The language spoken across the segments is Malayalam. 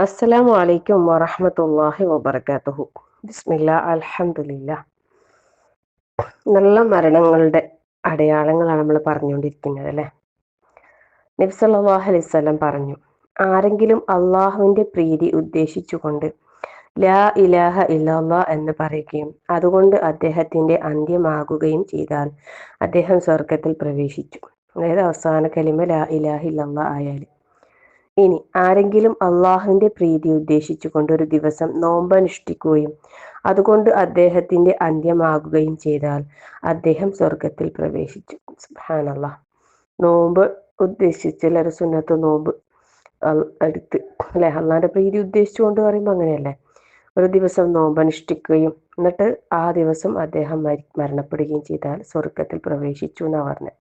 അസ്സലാമു അലൈക്കും വറഹമത്തല്ലാഹി വബർക്കാത്തുഹു ബിസ്മില്ല അലഹമില്ല നല്ല മരണങ്ങളുടെ അടയാളങ്ങളാണ് നമ്മൾ പറഞ്ഞുകൊണ്ടിരിക്കുന്നത് അല്ലേ? നബ്സല്ലാഹു അലൈവല്ലം പറഞ്ഞു ആരെങ്കിലും അള്ളാഹുവിന്റെ പ്രീതി ഉദ്ദേശിച്ചുകൊണ്ട് ലാ ഇലാഹ ഇല്ലല്ലാ എന്ന് പറയുകയും അതുകൊണ്ട് അദ്ദേഹത്തിന്റെ അന്ത്യമാകുകയും ചെയ്താൽ അദ്ദേഹം സ്വർഗത്തിൽ പ്രവേശിച്ചു. അതായത് അവസാന കലിമ ലാ ഇലാഹ ഇല്ലല്ലാ ആയാൽ ഇനി ആരെങ്കിലും അള്ളാഹുവിന്റെ പ്രീതി ഉദ്ദേശിച്ചുകൊണ്ട് ഒരു ദിവസം നോമ്പനുഷ്ഠിക്കുകയും അതുകൊണ്ട് അദ്ദേഹത്തിന്റെ അന്ത്യമാകുകയും ചെയ്താൽ അദ്ദേഹം സ്വർഗത്തിൽ പ്രവേശിച്ചു. സുഹാനല്ല നോമ്പ് ഉദ്ദേശിച്ച് ഒരു സുന്നത്ത് നോമ്പ് എടുത്ത് അല്ലെ? അള്ളാന്റെ പ്രീതി ഉദ്ദേശിച്ചുകൊണ്ട് പറയുമ്പോൾ അങ്ങനെയല്ലേ? ഒരു ദിവസം നോമ്പനുഷ്ഠിക്കുകയും എന്നിട്ട് ആ ദിവസം അദ്ദേഹം മരണപ്പെടുകയും ചെയ്താൽ സ്വർഗത്തിൽ പ്രവേശിച്ചു എന്നാ പറഞ്ഞത്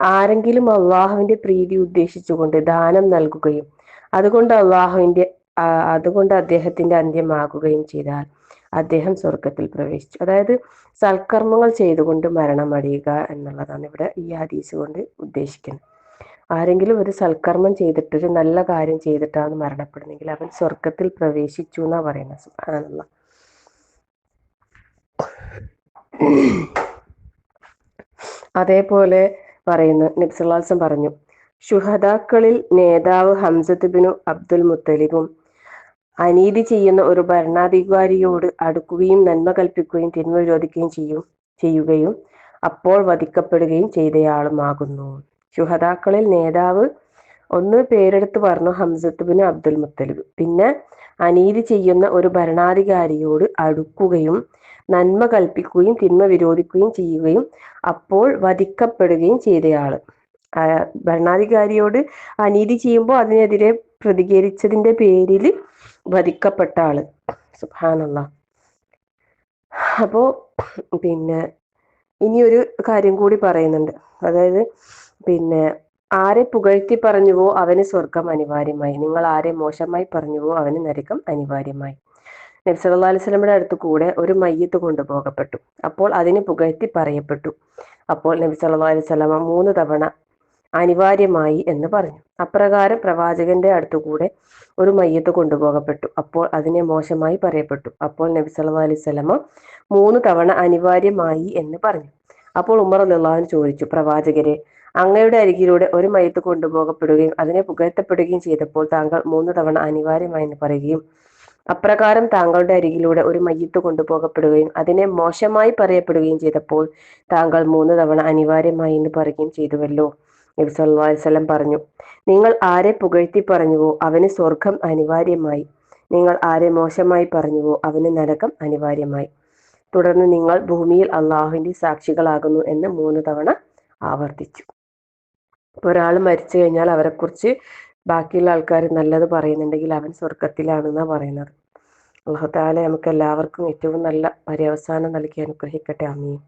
ആരെങ്കിലും അള്ളാഹുവിന്റെ പ്രീതി ഉദ്ദേശിച്ചുകൊണ്ട് ദാനം നൽകുകയും അതുകൊണ്ട് അള്ളാഹുവിന്റെ അതുകൊണ്ട് അദ്ദേഹത്തിന്റെ അന്ത്യമാകുകയും ചെയ്താൽ അദ്ദേഹം സ്വർഗത്തിൽ പ്രവേശിച്ചു. അതായത് സൽക്കർമ്മങ്ങൾ ചെയ്തുകൊണ്ട് മരണമടിയുക എന്നുള്ളതാണ് ഇവിടെ ഈ ഹദീസ് കൊണ്ട് ഉദ്ദേശിക്കുന്നത്. ആരെങ്കിലും ഒരു സൽക്കർമ്മം ചെയ്തിട്ട് ഒരു നല്ല കാര്യം ചെയ്തിട്ടാണ് മരണപ്പെടുന്നെങ്കിൽ അവൻ സ്വർഗത്തിൽ പ്രവേശിച്ചു എന്നാ പറയുന്നത്. സുഹാനുള്ള അതേപോലെ പറയുന്നു നബ്സുല്ലാസം പറഞ്ഞു. ഷുഹദാക്കളിൽ നേതാവ് ഹംസത്ത് ബിനു അബ്ദുൽ മുത്തലിബും അനീതി ചെയ്യുന്ന ഒരു ഭരണാധികാരിയോട് അടുക്കുകയും നന്മ കൽപ്പിക്കുകയും തിന്മ വിരോധിക്കുകയും ചെയ്യും ചെയ്യുകയും അപ്പോൾ വധിക്കപ്പെടുകയും ചെയ്തയാളുമാകുന്നു. ഷുഹദാക്കളിൽ നേതാവ് ഒന്ന് പേരെടുത്ത് പറഞ്ഞു ഹംസത്ത് അബ്ദുൽ മുത്തലിബ്. പിന്നെ അനീതി ചെയ്യുന്ന ഒരു ഭരണാധികാരിയോട് അടുക്കുകയും നന്മ കൽപ്പിക്കുകയും തിന്മ വിരോധിക്കുകയും ചെയ്യുകയും അപ്പോൾ വധിക്കപ്പെടുകയും ചെയ്തയാൾ. ഭരണാധികാരിയോട് അനീതി ചെയ്യുമ്പോൾ അതിനെതിരെ പ്രതികരിച്ചതിന്റെ പേരിൽ വധിക്കപ്പെട്ട ആൾ സുഹാനല്ല അപ്പോ പിന്നെ ഇനിയൊരു കാര്യം കൂടി പറയുന്നുണ്ട്. അതായത് പിന്നെ ആരെ പുകഴ്ത്തി പറഞ്ഞുവോ അവന് സ്വർഗം അനിവാര്യമായി. നിങ്ങൾ ആരെ മോശമായി പറഞ്ഞുവോ അവന് നരകം അനിവാര്യമായി. നബി സല്ലല്ലാഹു അലൈഹി വസല്ലമയുടെ അടുത്ത് കൂടെ ഒരു മയ്യത്ത് കൊണ്ടുപോകപ്പെട്ടു. അപ്പോൾ അതിന് പുകഴ്ത്തി പറയപ്പെട്ടു. അപ്പോൾ നബി സല്ലാ അലൈഹി വസല്ലമ മൂന്ന് തവണ അനിവാര്യമായി എന്ന് പറഞ്ഞു. അപ്രകാരം പ്രവാചകന്റെ അടുത്തുകൂടെ ഒരു മയ്യത്ത് കൊണ്ടുപോകപ്പെട്ടു. അപ്പോൾ അതിനെ മോശമായി പറയപ്പെട്ടു. അപ്പോൾ നബി സല്ലാ അലൈഹി വസല്ലമ മൂന്ന് തവണ അനിവാര്യമായി എന്ന് പറഞ്ഞു. അപ്പോൾ ഉമർ അല്ലാഹു ചോദിച്ചു പ്രവാചകരെ അങ്ങയുടെ അരികിലൂടെ ഒരു മയത്ത് കൊണ്ടുപോകപ്പെടുകയും അതിനെ പുകഴ്ത്തപ്പെടുകയും ചെയ്തപ്പോൾ താങ്കൾ മൂന്ന് തവണ അനിവാര്യമായി എന്ന് പറയുകയും അപ്രകാരം താങ്കളുടെ അരികിലൂടെ ഒരു മയ്യത്ത് കൊണ്ടുപോകപ്പെടുകയും അതിനെ മോശമായി പറയപ്പെടുകയും ചെയ്തപ്പോൾ താങ്കൾ മൂന്ന് തവണ അനിവാര്യമായി എന്ന് പറയുകയും ചെയ്തുവല്ലോ. നബി സല്ലല്ലാഹു പറഞ്ഞു നിങ്ങൾ ആരെ പുകഴ്ത്തി പറഞ്ഞുവോ അവന് സ്വർഗം അനിവാര്യമായി. നിങ്ങൾ ആരെ മോശമായി പറഞ്ഞുവോ അവന് നരകം അനിവാര്യമായി. തുടർന്ന് നിങ്ങൾ ഭൂമിയിൽ അള്ളാഹുവിന്റെ സാക്ഷികളാകുന്നു എന്ന് മൂന്ന് തവണ ആവർത്തിച്ചു. ഒരാൾ മരിച്ചു കഴിഞ്ഞാൽ അവരെക്കുറിച്ച് ബാക്കിയുള്ള ആൾക്കാർ നല്ലത് പറയുന്നുണ്ടെങ്കിൽ അവൻ സ്വർഗത്തിലാണെന്നാണ് പറയുന്നത്. അള്ളാഹു താല നമുക്ക് എല്ലാവർക്കും ഏറ്റവും നല്ല പര്യവസാനം നൽകി അനുഗ്രഹിക്കട്ടെ. അമീൻ